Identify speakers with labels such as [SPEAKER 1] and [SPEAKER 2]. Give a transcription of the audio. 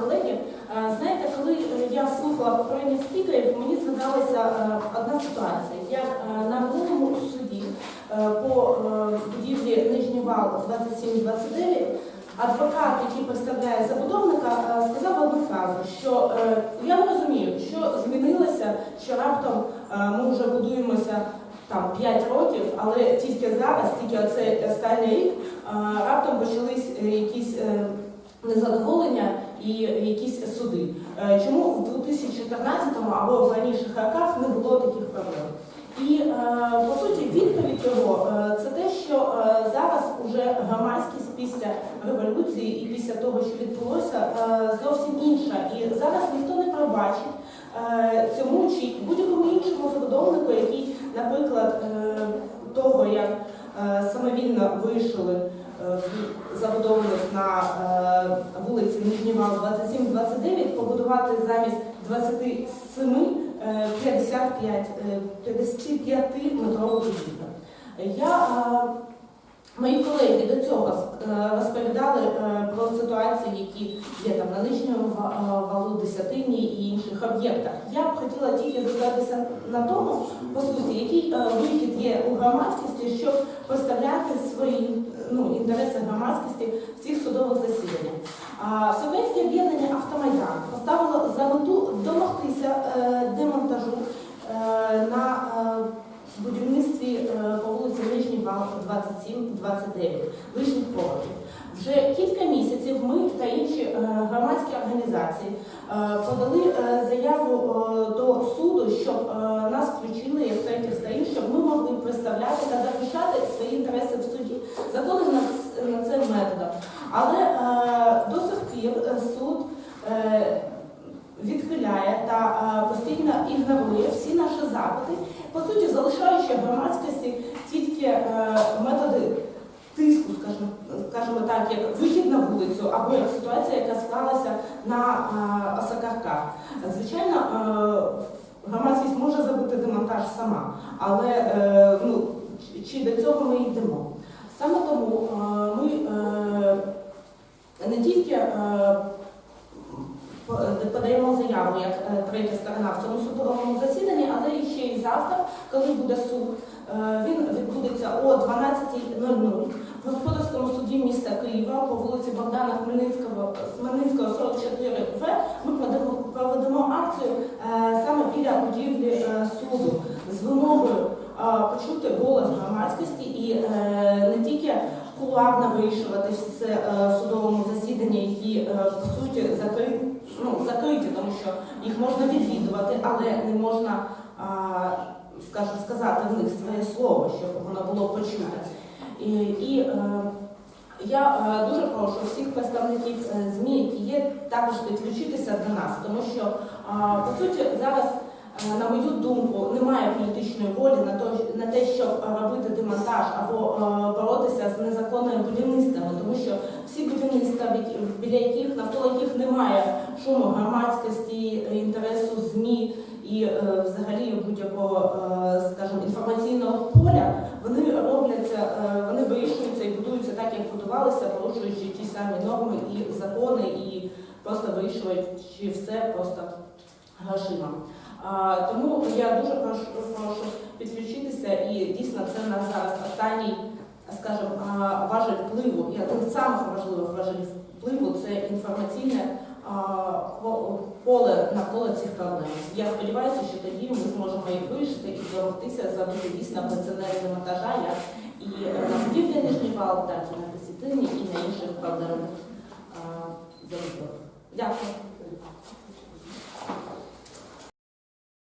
[SPEAKER 1] колеги. Е, Знаєте, коли я слухала попередніх спікерів, мені згадалася е, одна ситуація. Я е, на минулому суді по будівлі Нижній вал 2729 адвокат, який представляє забудовника, сказав одну фразу, що я не розумію, що змінилося, що раптом ми вже будуємося там 5 років, але тільки зараз, тільки оцей останній рік, раптом почались якісь незадоволення і якісь суди. Е, Чому в 2014-му або в раніших роках не було таких проблем? І е, по суті відповідь його е, це те, що зараз уже громадськість після революції і після того, що відбулося, зовсім інша. І зараз ніхто не пробачить цьому чи будь-якому іншому забудовнику, який, наприклад, того, як самовільно вийшли забудованих на е, вулиці Нижнєвал 27-29 побудувати замість 27 е, 55 метрових 55 метрову будівлю. Я е, Мої колеги до цього е, розповідали ситуації, які є там на нижньому валу, десятині і інших об'єктах. Я б хотіла тільки зосередитися на тому, по суті, який е, вихід є у громадськості, щоб поставляти свої ну, інтереси громадськості в цих судових засіданнях. Совєтське об'єднання Автомайдан поставило за мету домогтися е, демонтажу е, на е, будівництві е, по вулиці Нижній Вал 27-29 лишніх поверхів. Вже кілька місяців ми та інші е, громадські організації е, подали е, заяву до суду, щоб нас включили як третіх сторін, щоб ми могли представляти та захищати свої інтереси в суді законним на ц- на цим методом. Але до сих пір суд відхиляє та постійно ігнорує всі наші запити, по суті, залишаючи громадськості тільки е, методи тиску, скажімо, так, як вихід на вулицю або як ситуація, яка склалася на е, осакарках. Звичайно, е, громадськість може зробити демонтаж сама, але ну, чи- до цього ми йдемо? Саме тому ми не тільки подаємо заяву як е, третя сторона в цьому судовому засіданні, але ще й завтра, коли буде суд. Е, Він відбудеться о 12.00 в господарському суді міста Києва по вулиці Богдана Хмельницького, Хмельницького 44В. Ми проведемо, акцію е, саме біля будівлі суду з вимогою почути голос громадськості і не тільки кулуарно вирішувати в судовому засіданні, які по суті закриті, ну, закриті, тому що їх можна відвідувати, але не можна, а, скажімо, сказати в них своє слово, щоб воно було почуте. І, і е, я е, дуже прошу всіх представників е, ЗМІ, які є, також підключитися до нас, тому що по суті зараз. На мою думку, немає політичної волі на то, на те, щоб робити демонтаж або боротися з незаконними будівництвами, тому що всі будівництва, біля яких навколо яких немає шуму громадськості, е, інтересу ЗМІ і е, взагалі будь-якого, е, скажімо, інформаційного поля, вони робляться, вони вирішуються і будуються так, як будувалися, порушуючи ті самі норми і закони, і просто вирішуючи все просто грошима. Тому я дуже прошу, прошу підключитися і дійсно це в нас зараз останній, скажімо, важель впливу. І один з самих важливих важелів впливу це інформаційне поле навколо цих проблем. Я сподіваюся, що тоді ми зможемо їх вирішити і домогтися за дійсно прецедент демонтажа, як і на будівлі Нижній вал, так і на десятині, і на інших проблемах. Дякую.